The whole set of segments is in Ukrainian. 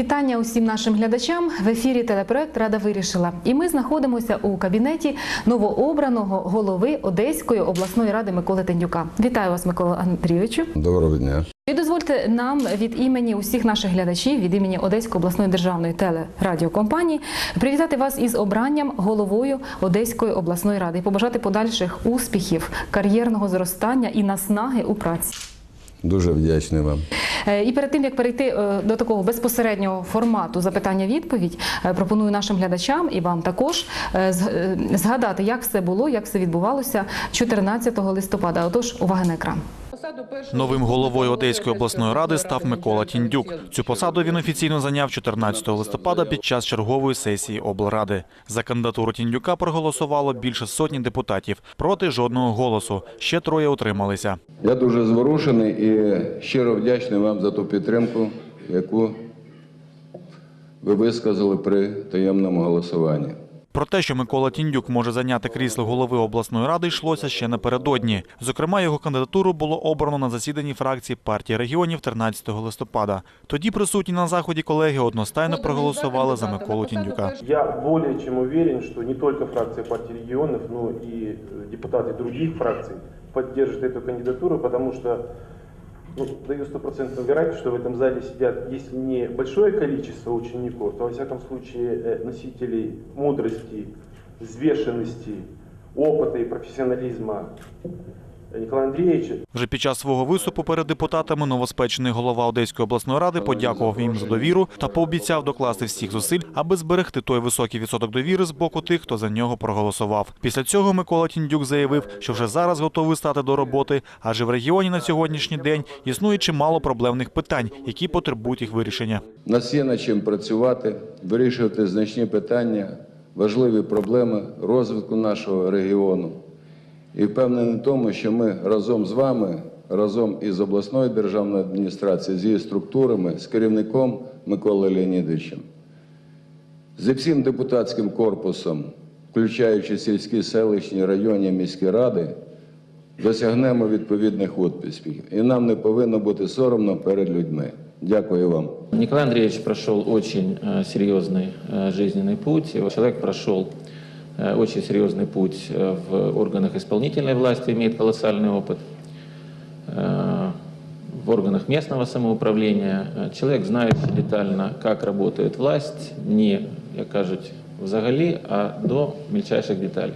Вітання усім нашим глядачам. В ефірі телепроект Рада вирішила. І ми знаходимося у кабінеті новообраного голови Одеської обласної ради Миколи Тендюка. Вітаю вас, Микола Андрійовичу. Доброго дня. І дозвольте нам від імені усіх наших глядачів, від імені Одеської обласної державної телерадіокомпанії, привітати вас із обранням головою Одеської обласної ради і побажати подальших успіхів, кар'єрного зростання і наснаги у праці. Дуже вдячний вам. Е, І перед тим як перейти е, до такого безпосереднього формату запитання-відповідь, е, пропоную нашим глядачам і вам також згадати, як все було, як все відбувалося 14 листопада. Отож, увага на екран. Новим головою Одеської обласної ради став Микола Тіндюк. Цю посаду він офіційно зайняв 14 листопада під час чергової сесії облради. За кандидатуру Тіндюка проголосувало більше сотні депутатів. Проти жодного голосу. Ще троє утрималися. Я дуже зворушений і щиро вдячний вам за ту підтримку, яку ви висказали при таємному голосуванні. Про те, що Микола Тіндюк може зайняти крісло голови обласної ради, йшлося ще напередодні. Зокрема, його кандидатуру було обрано на засіданні фракції партії регіонів 13 листопада. Тоді присутні на заході колеги одностайно проголосували за Миколу Тіндюка. Я более чем уверен, что не только фракция партии регионов, но и э, депутаты других фракций поддержат эту кандидатуру, потому что ну, даю стопроцентную вероятность, что в этом зале сидят, если не большое количество учеников, то во всяком случае э, носителей мудрости, взвешенности, опыта и профессионализма Николая Андреевича. Вже під час свого виступу перед депутатами новоспечений голова Одеської обласної ради подякував їм за довіру та пообіцяв докласти всіх зусиль, аби зберегти той високий відсоток довіри з боку тих, хто за нього проголосував. Після цього Микола Тіндюк заявив, що вже зараз готовий стати до роботи, адже в регіоні на сьогоднішній день існує чимало проблемних питань, які потребують їх вирішення. У нас є над чим працювати, вирішувати значні питання, важливі проблеми розвитку нашого регіону І впевнений в тому, що ми разом з вами, разом із обласною державною адміністрацією, з її структурами, з керівником Миколою Леонідовичем, зі всім депутатським корпусом, включаючи сільські, селищні, районні, міські ради, досягнемо відповідних успіхів. І нам не повинно бути соромно перед людьми. Дякую вам. Николай Андреевич прошел очень э, серьезный э, жизненный путь. Его Человек прошел э, очень серьезный путь э, в органах исполнительной власти, имеет колоссальный опыт. Э, В органах местного самоуправления Э, человек, знающий детально, как работает власть, не, як кажуть, взагалі, а до мельчайших деталей.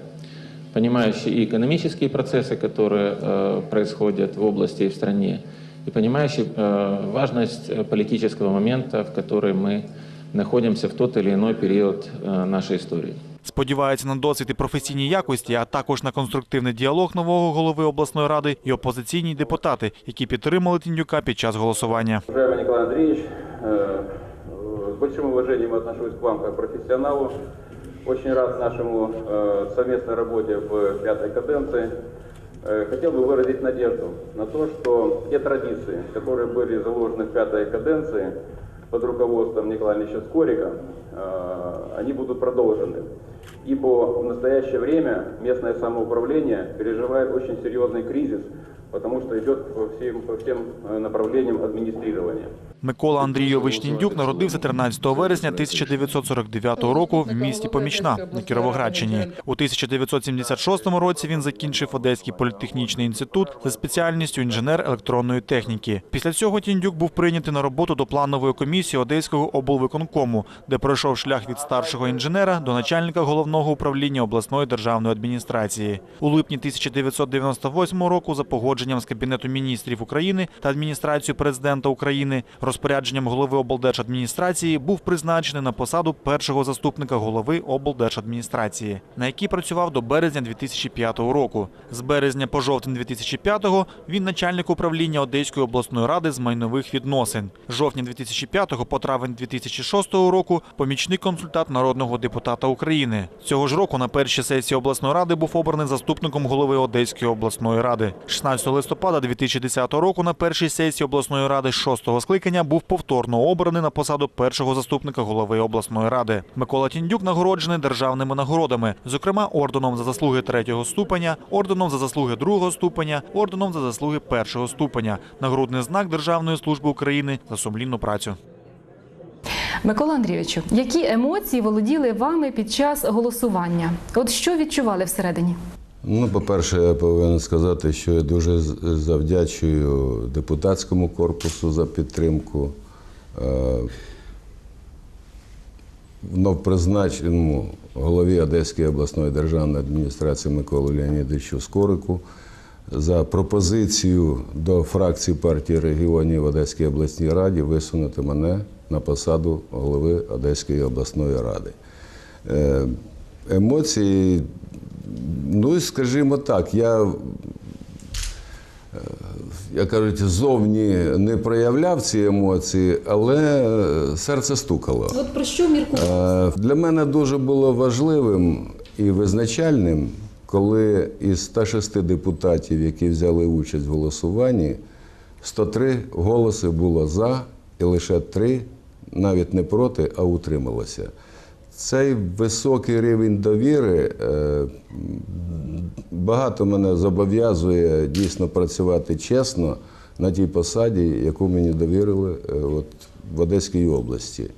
Понимающий и экономические процессы, которые э, происходят в области и в стране, и понимающий э, важность э, политического момента, в который мы находимся в тот или иной период э, нашей истории. Сподівається на досвід і професійні якості, а також на конструктивний діалог нового голови обласної ради і опозиційні депутати, які підтримали Тіндюка під час голосування. Уважаемый Николай Андреевич, э, э, с большим уважением отношусь к вам как профессионалу. Очень рад нашему э, совместной работе в пятой каденции. Э, Хотел бы выразить надежду на то, что те традиции, которые были заложены в пятой каденции Под руководством Николая Ильича Скорика, э, они будут продолжены. Ибо в настоящее время местное самоуправление переживает очень серьезный кризис, потому что идет по всем, по всем э, направлениям администрирования. Микола Андрійович Тіндюк народився 13 вересня 1949 року в місті Помічна на Кіровоградщині. У 1976 році він закінчив Одеський політехнічний інститут за спеціальністю інженер електронної техніки. Після цього Тіндюк був прийнятий на роботу до планової комісії Одеського облвиконкому, де пройшов шлях від старшого інженера до начальника головного управління обласної державної адміністрації. У липні 1998 року за погодженням з Кабінету міністрів України та адміністрацією президента України розпорядженням голови облдержадміністрації був призначений на посаду першого заступника голови облдержадміністрації, на якій працював до березня 2005 року. З березня по жовтень 2005 він начальник управління Одеської обласної ради з майнових відносин. З жовтня 2005 по травень 2006 року помічник консультант народного депутата України. Цього ж року на першій сесії обласної ради був обраний заступником голови Одеської обласної ради. 16 листопада 2010 року на першій сесії обласної ради 6-го скликання був повторно обраний на посаду першого заступника голови обласної ради. Микола Тіндюк нагороджений державними нагородами, зокрема орденом за заслуги третього ступеня, орденом за заслуги другого ступеня, орденом за заслуги першого ступеня, нагрудний знак Державної служби України за сумлінну працю. Микола Андрійовичу, які емоції володіли вами під час голосування? От що відчували всередині? Ну, по-перше, я повинен сказати, що я дуже завдячую депутатському корпусу за підтримку. Е, Новопризначеному голові Одеської обласної державної адміністрації Миколі Леонідовичу Скорику за пропозицію до фракції партії регіонів в Одеській обласній раді висунути мене на посаду голови Одеської обласної ради. Е, Емоції, ну, скажімо так, я як кажуть, зовні не проявляв ці емоції, але е, серце стукало. От про що міркували? Е, Для мене дуже було важливим і визначальним, коли із 106 депутатів, які взяли участь в голосуванні, 103 голоси було за, і лише 3 навіть не проти, а утрималося. Цей високий рівень довіри е, багато мене зобов'язує дійсно працювати чесно на тій посаді, яку мені довірили е, от, в Одеській області.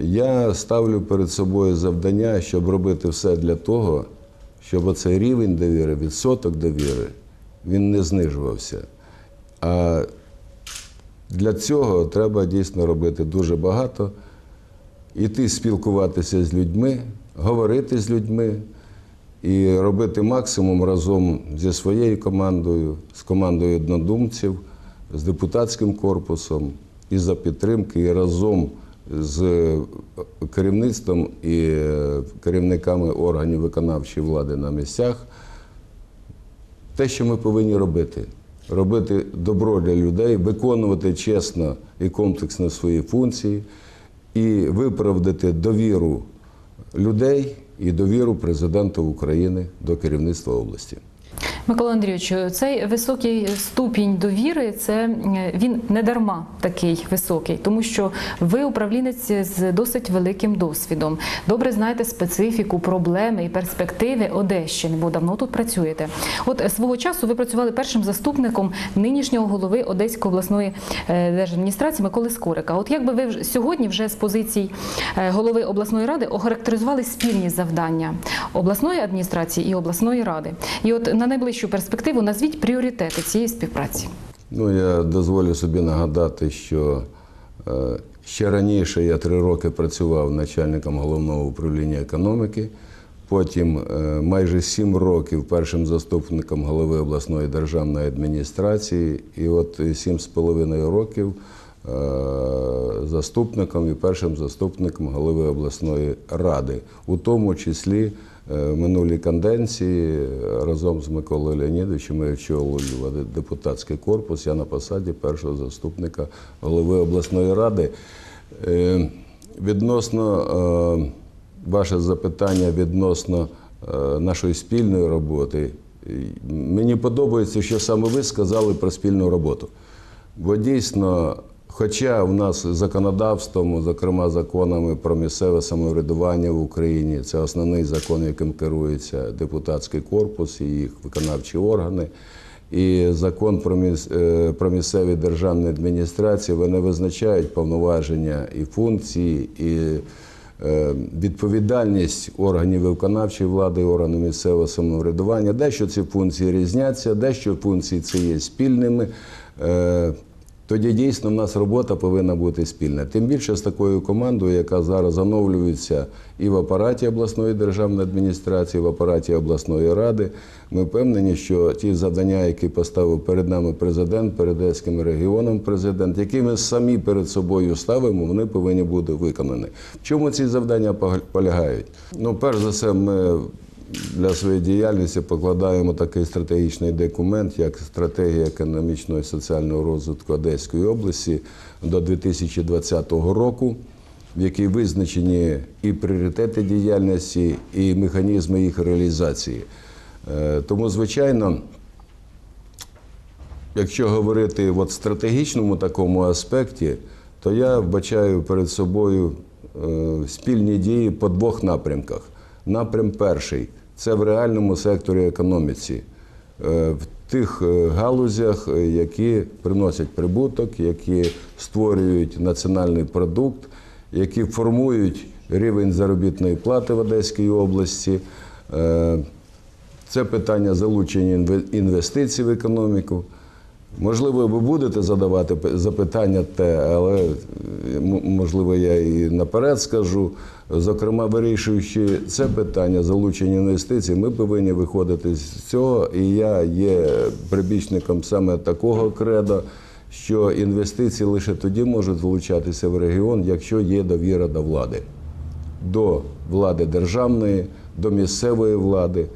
Я ставлю перед собою завдання, щоб робити все для того, щоб оцей рівень довіри, відсоток довіри, він не знижувався. А для цього треба дійсно робити дуже багато іти спілкуватися з людьми, говорити з людьми і робити максимум разом зі своєю командою, з командою однодумців, з депутатським корпусом і за підтримки, і разом з керівництвом і е, керівниками органів виконавчої влади на місцях те, що ми повинні робити. Робити добро для людей, виконувати чесно і комплексно свої функції і виправдати довіру людей і довіру президента України до керівництва області. Микола Андрійовичу, цей високий ступінь довіри, це е, він не дарма такий високий, тому що ви управлінець з досить великим досвідом. Добре знаєте специфіку, проблеми і перспективи Одещини, бо давно тут працюєте. От свого часу ви працювали першим заступником нинішнього голови Одеської обласної е, держадміністрації Миколи Скорика. От як би ви сьогодні вже з позицій е, голови обласної ради охарактеризували спільні завдання обласної адміністрації і обласної ради? І от на найближчу перспективу назвіть пріоритети цієї співпраці. Ну, я дозволю собі нагадати, що е, ще раніше я три роки працював начальником головного управління економіки. Потім е, майже сім років першим заступником голови обласної державної адміністрації, і от сім з половиною років е, заступником і першим заступником голови обласної ради, у тому числі минулій канденції е, разом з Миколою Леонідовичем ми очолювали депутатський корпус. Я на посаді першого заступника голови обласної ради. Е, Відносно е, ваше запитання відносно е, нашої спільної роботи. Мені подобається, що саме ви сказали про спільну роботу. Бо дійсно, хоча в нас законодавством, зокрема законами про місцеве самоврядування в Україні, це основний закон, яким керується депутатський корпус і їх виконавчі органи. І закон про е, місцеві державні адміністрації вони визначають повноваження і функції, і е, відповідальність органів виконавчої влади, органів місцевого самоврядування. Дещо ці функції різняться, дещо функції ці є спільними. Тоді дійсно в нас робота повинна бути спільна. Тим більше з такою командою, яка зараз оновлюється і в апараті обласної державної адміністрації, і в апараті обласної ради. Ми впевнені, що ті завдання, які поставив перед нами президент, перед Одеським регіоном президент, які ми самі перед собою ставимо, вони повинні бути виконані. В чому ці завдання полягають? Ну, перш за все, ми для своєї діяльності покладаємо такий стратегічний документ, як стратегія економічного і соціального розвитку Одеської області до 2020 року, в якій визначені і пріоритети діяльності, і механізми їх реалізації. Е, Тому, звичайно, якщо говорити в стратегічному такому аспекті, то я вбачаю перед собою е, спільні дії по двох напрямках. Напрям перший це в реальному секторі економіці, е, в тих е, галузях, е, які приносять прибуток, які створюють національний продукт, які формують рівень заробітної плати в Одеській області. Це питання залучення інвестицій в економіку. Можливо, ви будете задавати запитання те, але е, можливо я і наперед скажу. Зокрема, вирішуючи це питання залучення інвестицій, ми повинні виходити з цього. І я є прибічником саме такого кредо, що інвестиції лише тоді можуть залучатися в регіон, якщо є довіра до влади до влади державної, до місцевої влади,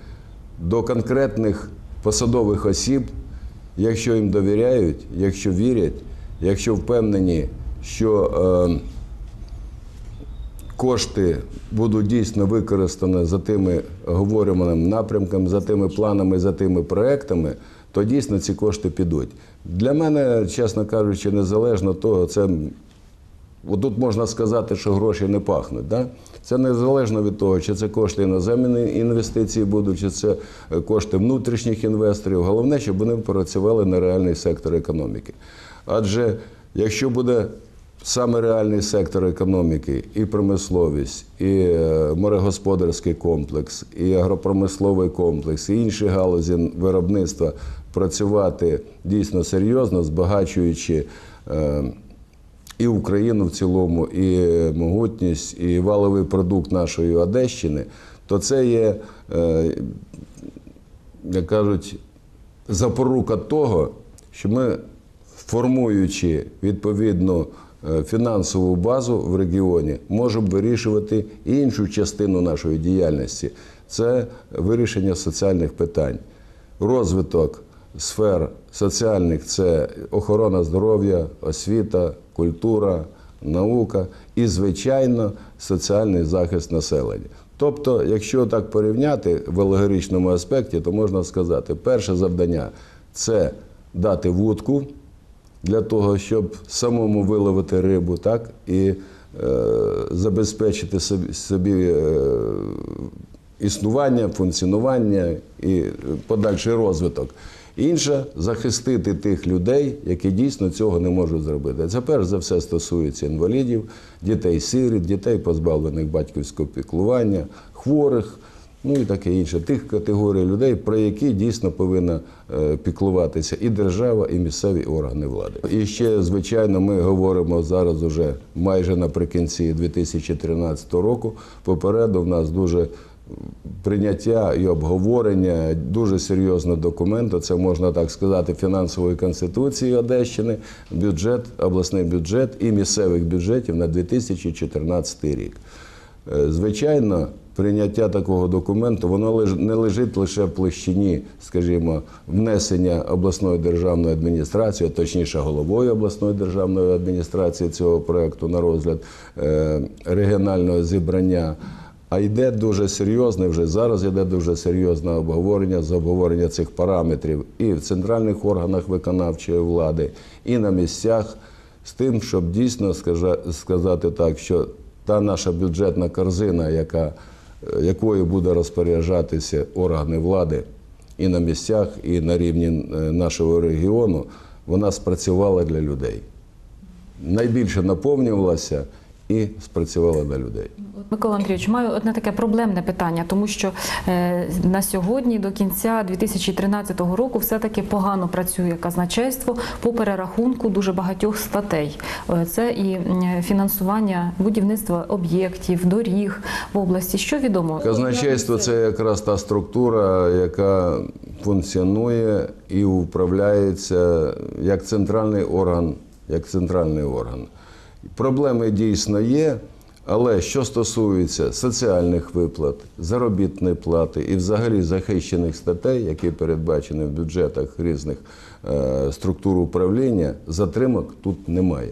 до конкретних посадових осіб, якщо їм довіряють, якщо вірять, якщо впевнені, що е, кошти будуть дійсно використані за тими говореними напрямками, за тими планами, за тими проектами, то дійсно ці кошти підуть. Для мене, чесно кажучи, незалежно того, це От тут можна сказати, що гроші не пахнуть. Да? Це незалежно від того, чи це кошти іноземні інвестиції будуть, чи це е, кошти внутрішніх інвесторів. Головне, щоб вони працювали на реальний сектор економіки. Адже якщо буде саме реальний сектор економіки, і промисловість, і е, морегосподарський комплекс, і агропромисловий комплекс, і інші галузі виробництва працювати дійсно серйозно, збагачуючи. Е, і Україну в цілому, і могутність, і валовий продукт нашої Одещини, то це є, е, як кажуть, запорука того, що ми, формуючи відповідну е, фінансову базу в регіоні, можемо вирішувати іншу частину нашої діяльності. Це вирішення соціальних питань, розвиток сфер соціальних це охорона здоров'я, освіта, культура, наука і, звичайно, соціальний захист населення. Тобто, якщо так порівняти в алегоричному аспекті, то можна сказати, перше завдання це дати вудку для того, щоб самому виловити рибу, так і е, забезпечити собі, собі е, існування, функціонування і подальший розвиток. Інше захистити тих людей, які дійсно цього не можуть зробити. Це перш за все стосується інвалідів, дітей сиріт, дітей, позбавлених батьківського піклування, хворих, ну і таке інше. Тих категорій людей, про які дійсно повинна е, піклуватися і держава, і місцеві органи влади. І ще, звичайно, ми говоримо зараз уже майже наприкінці 2013 року. Попереду в нас дуже прийняття і обговорення дуже серйозного документу. Це можна так сказати, фінансової конституції Одещини, бюджет, обласний бюджет і місцевих бюджетів на 2014 рік. Е, Звичайно, прийняття такого документу воно не лежить лише в площині, скажімо, внесення обласної державної адміністрації, точніше головою обласної державної адміністрації цього проекту на розгляд е, регіонального зібрання. А йде дуже серйозне, вже зараз йде дуже серйозне обговорення з обговорення цих параметрів і в центральних органах виконавчої влади, і на місцях, з тим, щоб дійсно сказати так, що та наша бюджетна корзина, яка, е, якою буде розпоряджатися органи влади і на місцях, і на рівні е, нашого регіону, вона спрацювала для людей. Найбільше наповнювалася і спрацювала для людей. Микола Андрійович, маю одне таке проблемне питання, тому що е, на сьогодні до кінця 2013 року все-таки погано працює казначейство по перерахунку дуже багатьох статей. Е, Це і фінансування будівництва об'єктів, доріг в області. Що відомо? Казначейство це якраз та структура, яка функціонує і управляється як центральний орган, як центральний орган. Проблеми дійсно є, але що стосується соціальних виплат, заробітної плати і взагалі захищених статей, які передбачені в бюджетах різних е, структур управління, затримок тут немає.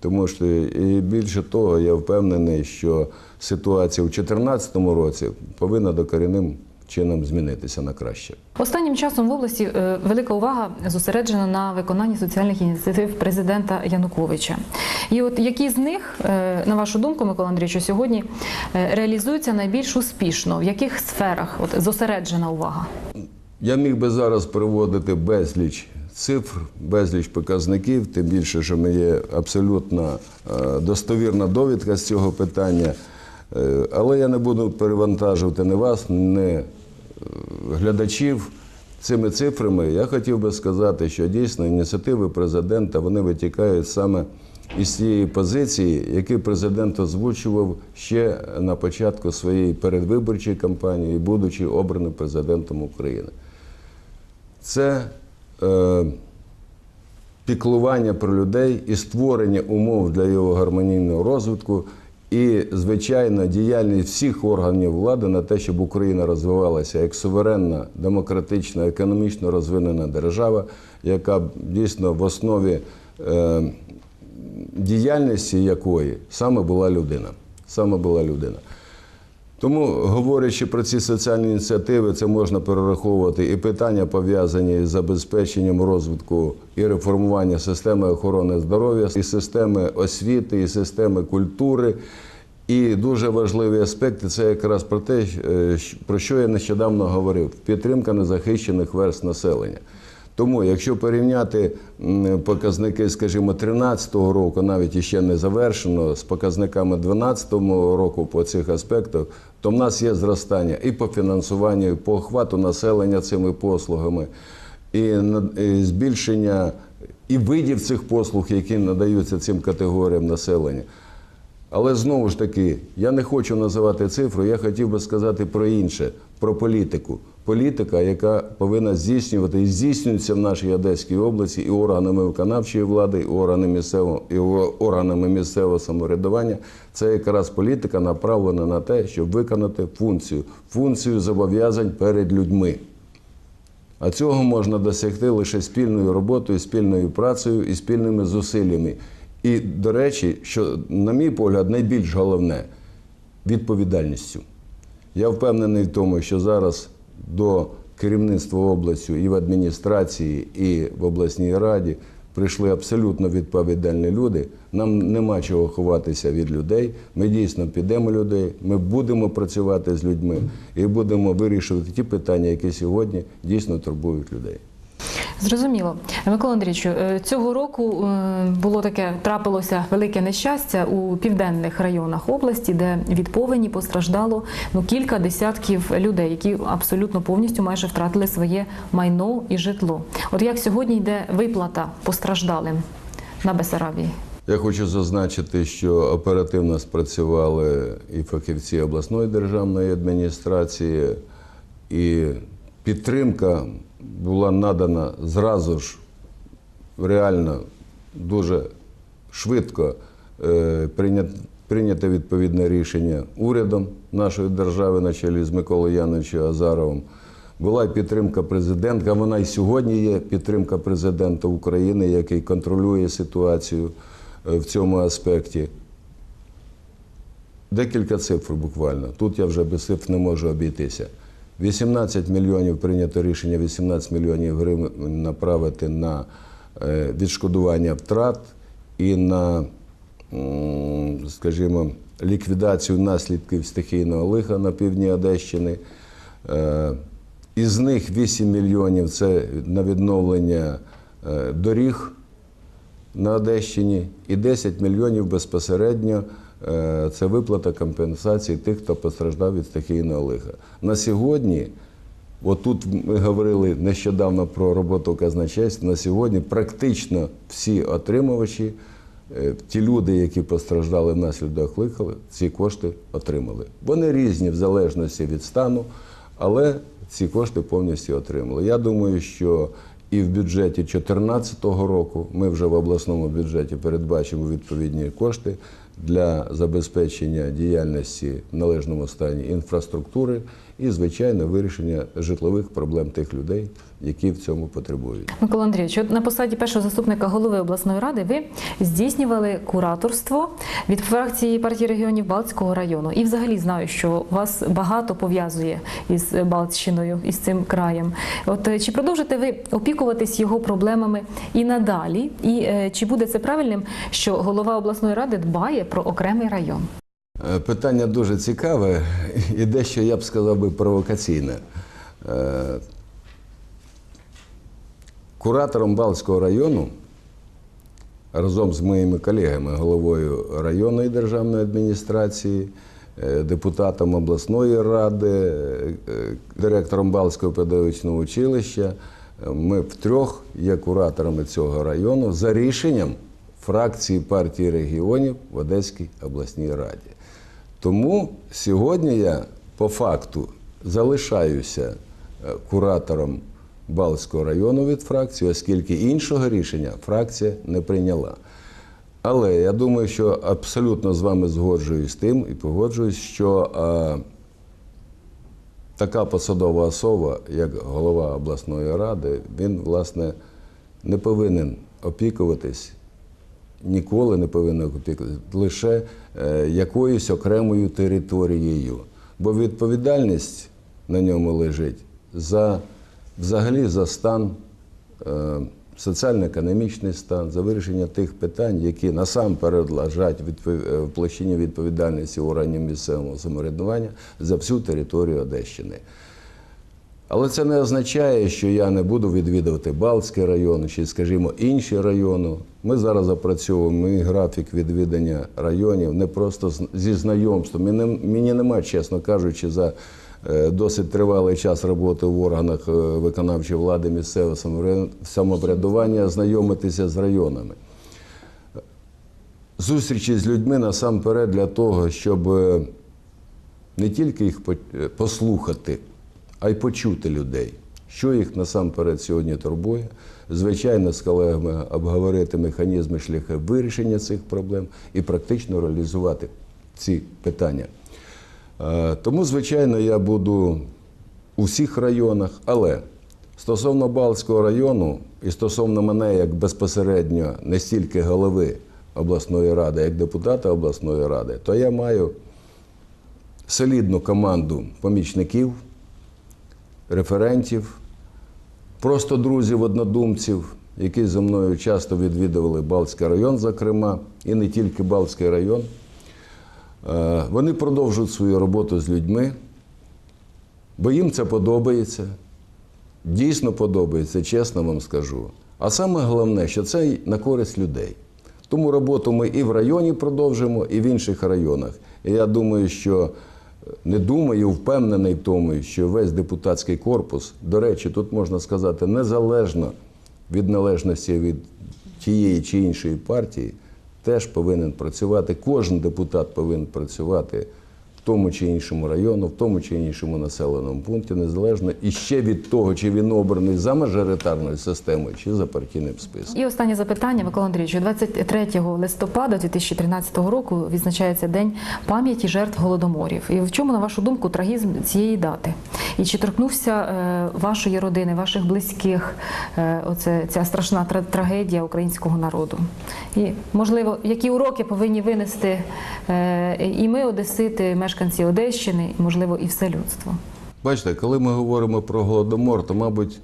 Тому що і більше того, я впевнений, що ситуація у 2014 році повинна докорінним чином змінитися на краще. Останнім часом в області е, велика увага зосереджена на виконанні соціальних ініціатив президента Януковича. І от які з них, е, на вашу думку, Микола Андрійовичу, сьогодні е, реалізуються найбільш успішно? В яких сферах от зосереджена увага? Я міг би зараз приводити безліч цифр, безліч показників, тим більше, що ми є абсолютно достовірна довідка з цього питання. Але я не буду перевантажувати ні вас, ні глядачів цими цифрами. Я хотів би сказати, що дійсно ініціативи президента вони витікають саме із цієї позиції, які президент озвучував ще на початку своєї передвиборчої кампанії, будучи обраним президентом України. Це е, піклування про людей і створення умов для його гармонійного розвитку, і, звичайно, діяльність всіх органів влади на те, щоб Україна розвивалася як суверенна, демократична, економічно розвинена держава, яка дійсно в основі е, діяльності якої саме була людина. Саме була людина. Тому, говорячи про ці соціальні ініціативи, це можна перераховувати і питання пов'язані з забезпеченням розвитку і реформування системи охорони здоров'я, і системи освіти, і системи культури. І дуже важливі аспекти це якраз про те, е, про що я нещодавно говорив: підтримка незахищених верст населення. Тому, якщо порівняти показники, скажімо, 13-го року, навіть іще не завершено, з показниками 12-го року по цих аспектах, то в нас є зростання і по фінансуванню, і по охвату населення цими послугами, і збільшення і видів цих послуг, які надаються цим категоріям населення. Але знову ж таки, я не хочу називати цифру, я хотів би сказати про інше, про політику. Політика, яка повинна здійснювати і здійснюється в нашій Одеській області і органами виконавчої влади, і органами місцевого, і органами місцевого самоврядування, це якраз політика направлена на те, щоб виконати функцію, функцію зобов'язань перед людьми. А цього можна досягти лише спільною роботою, спільною працею і спільними зусиллями. І, до речі, що, на мій погляд, найбільш головне відповідальністю. Я впевнений в тому, що зараз до керівництва областю і в адміністрації, і в обласній раді прийшли абсолютно відповідальні люди. Нам нема чого ховатися від людей. Ми дійсно підемо людей, ми будемо працювати з людьми і будемо вирішувати ті питання, які сьогодні дійсно турбують людей. Зрозуміло. Микола Андрійовичу, е, цього року е, було таке трапилося велике нещастя у південних районах області, де від повені постраждало ну кілька десятків людей, які абсолютно повністю майже втратили своє майно і житло. От як сьогодні йде виплата постраждалим на Бесарабії? Я хочу зазначити, що оперативно спрацювали і фахівці обласної державної адміністрації, і підтримка була надана зразу ж реально дуже швидко е, прийнят- прийняте відповідне рішення урядом нашої держави на чолі з Миколою Яновичем Азаровим. Була й підтримка президента, вона і сьогодні є підтримка президента України, який контролює ситуацію е, в цьому аспекті. Декілька цифр буквально. Тут я вже без цифр не можу обійтися. 18 мільйонів прийнято рішення 18 мільйонів гривень направити на е, відшкодування втрат і на, скажімо, ліквідацію наслідків стихійного лиха на півдні Одещини. Е, Із них 8 мільйонів це на відновлення е, доріг на Одещині і 10 мільйонів безпосередньо е, це виплата компенсації тих, хто постраждав від стихійного лиха. На сьогодні, отут ми говорили нещодавно про роботу казначейства, на сьогодні практично всі отримувачі, е, ті люди, які постраждали внаслідок лиха, ці кошти отримали. Вони різні в залежності від стану, але ці кошти повністю отримали. Я думаю, що і в бюджеті 2014 року ми вже в обласному бюджеті передбачимо відповідні кошти для забезпечення діяльності в належному стані інфраструктури і, звичайно, вирішення житлових проблем тих людей, які в цьому потребують. Микола Андрійович, от на посаді першого заступника голови обласної ради ви здійснювали кураторство від фракції партії регіонів Балтського району. І взагалі знаю, що вас багато пов'язує із Балтщиною, із цим краєм. От е, чи продовжите ви опікуватись його проблемами і надалі? І е, чи буде це правильним, що голова обласної ради дбає про окремий район? Е, Питання дуже цікаве і дещо, я б сказав би, провокаційне. Е, куратором Балтського району разом з моїми колегами, головою районної державної адміністрації, е, депутатом обласної ради, директором Балтського педагогічного училища. Ми втрьох є кураторами цього району за рішенням фракції партії регіонів в Одеській обласній раді. Тому сьогодні я по факту залишаюся е, куратором Балтського району від фракції, оскільки іншого рішення фракція не прийняла. Але я думаю, що абсолютно з вами згоджуюсь з тим і погоджуюсь, що е, така посадова особа, як голова обласної ради, він, власне, не повинен опікуватись ніколи не повинен опікуватися лише е, якоюсь окремою територією. Бо відповідальність на ньому лежить за взагалі за стан, е, соціально-економічний стан, за вирішення тих питань, які насамперед лежать відпов- е, в площині відповідальності органів місцевого самоврядування за всю територію Одещини. Але це не означає, що я не буду відвідувати Балтський район чи, скажімо, інші райони. Ми зараз запрацьовуємо мій графік відвідання районів не просто зі знайомством. Мені, мені нема, чесно кажучи, за е, досить тривалий час роботи в органах е, виконавчої влади місцевого самовряд- самоврядування знайомитися з районами. Зустрічі з людьми насамперед для того, щоб е, не тільки їх послухати, а й почути людей, що їх насамперед сьогодні турбує. Звичайно, з колегами обговорити механізми шляхи вирішення цих проблем і практично реалізувати ці питання. Е, Тому, звичайно, я буду у всіх районах, але стосовно Балтського району і стосовно мене як безпосередньо не стільки голови обласної ради, як депутата обласної ради, то я маю солідну команду помічників, референтів, просто друзів, однодумців, які зі мною часто відвідували Балтський район, зокрема, і не тільки Балтський район. Е, Вони продовжують свою роботу з людьми, бо їм це подобається. Дійсно подобається, чесно вам скажу. А саме головне, що це на користь людей. Тому роботу ми і в районі продовжимо, і в інших районах. І я думаю, що не думаю, впевнений в тому, що весь депутатський корпус, до речі, тут можна сказати, незалежно від належності від тієї чи іншої партії, теж повинен працювати. Кожен депутат повинен працювати тому чи іншому району, в тому чи іншому населеному пункті, незалежно і ще від того, чи він обраний за мажоритарною системою, чи за партійним списком. І останнє запитання, Микола Андрійовичу. 23 листопада 2013 року відзначається День пам'яті жертв голодоморів. І в чому, на вашу думку, трагізм цієї дати? І чи торкнувся е, вашої родини, ваших близьких е, оце, ця страшна тра- трагедія українського народу? І, можливо, які уроки повинні винести е, і ми, одесити, мешканці Одещини, і, можливо, і все людство? Бачите, коли ми говоримо про голодомор, то, мабуть,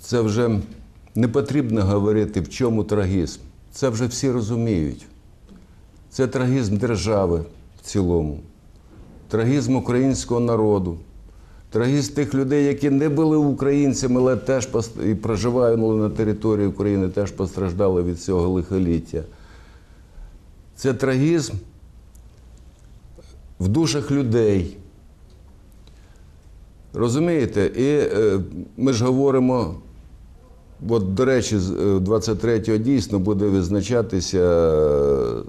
це вже не потрібно говорити, в чому трагізм. Це вже всі розуміють. Це трагізм держави в цілому, трагізм українського народу, трагізм тих людей, які не були українцями, але теж і проживають на території України, теж постраждали від цього лихоліття. Це трагізм в душах людей. Розумієте? І е, ми ж говоримо, от, до речі, з, е, 23-го дійсно буде відзначатися е,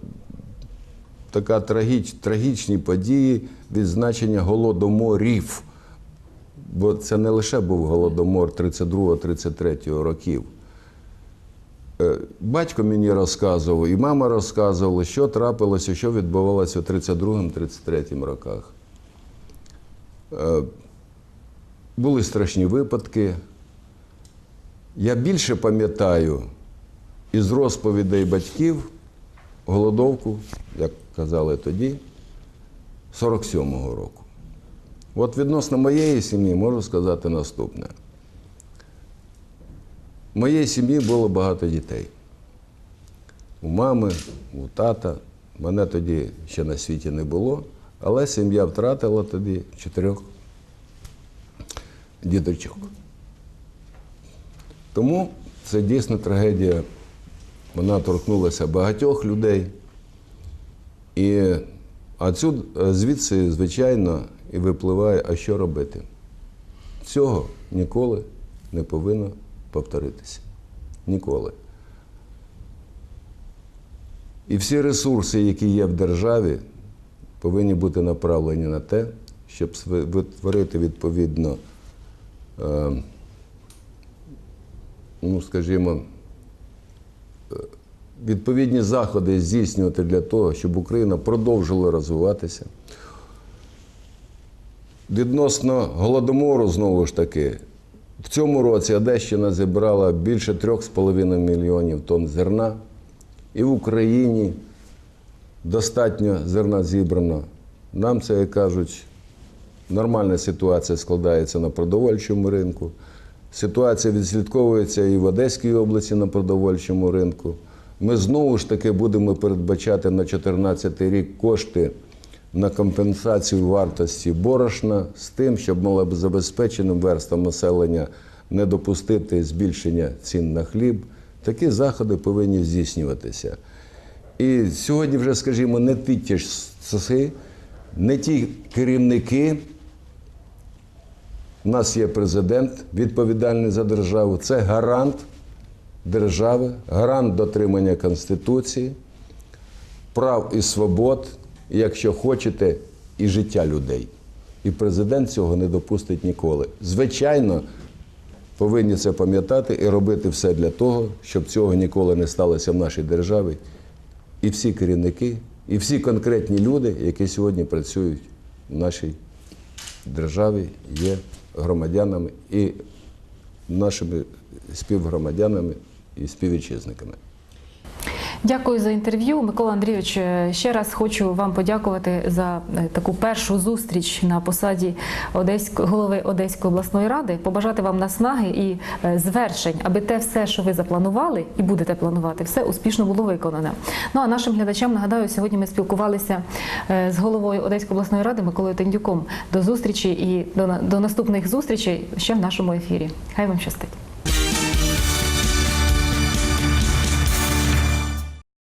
така трагіч, трагічні події відзначення голодоморів. Бо це не лише був голодомор 32-33 років. Е, Батько мені розказував, і мама розказувала, що трапилося, що відбувалося у 32-33 роках. Е, Були страшні випадки. Я більше пам'ятаю із розповідей батьків голодовку, як казали тоді, 47-го року. От відносно моєї сім'ї можу сказати наступне. В моєї сім'ї було багато дітей. У мами, у тата. Мене тоді ще на світі не було, але сім'я втратила тоді чотирьох діточок. Тому це дійсно трагедія. Вона торкнулася багатьох людей. І отсюд, звідси, звичайно, і випливає, а що робити. Цього ніколи не повинно повторитися. Ніколи. І всі ресурси, які є в державі, повинні бути направлені на те, щоб витворити відповідно, е, ну, скажімо, е, відповідні заходи здійснювати для того, щоб Україна продовжила розвиватися. Відносно голодомору, знову ж таки, в цьому році Одещина зібрала більше 3,5 мільйонів тонн зерна. І в Україні достатньо зерна зібрано. Нам це, як кажуть, нормальна ситуація складається на продовольчому ринку. Ситуація відслідковується і в Одеській області на продовольчому ринку. Ми знову ж таки будемо передбачати на 2014 рік кошти на компенсацію вартості борошна з тим, щоб малозабезпеченим верствам населення не допустити збільшення цін на хліб. Такі заходи повинні здійснюватися. І сьогодні вже, скажімо, не ті ті ж часи, не ті керівники. У нас є президент, відповідальний за державу. Це гарант держави, гарант дотримання Конституції, прав і свобод, якщо хочете, і життя людей. І президент цього не допустить ніколи. Звичайно, повинні це пам'ятати і робити все для того, щоб цього ніколи не сталося в нашій державі. І всі керівники, і всі конкретні люди, які сьогодні працюють в нашій державі, є громадянами і нашими співгромадянами і співвітчизниками. Дякую за інтерв'ю. Микола Андрійович, е, ще раз хочу вам подякувати за е, таку першу зустріч на посаді Одеської голови Одеської обласної ради. Побажати вам наснаги і е, звершень, аби те все, що ви запланували і будете планувати, все успішно було виконане. Ну а нашим глядачам нагадаю, сьогодні ми спілкувалися з головою Одеської обласної ради Миколою Тендюком. До зустрічі і до, до наступних зустрічей ще в нашому ефірі. Хай вам щастить.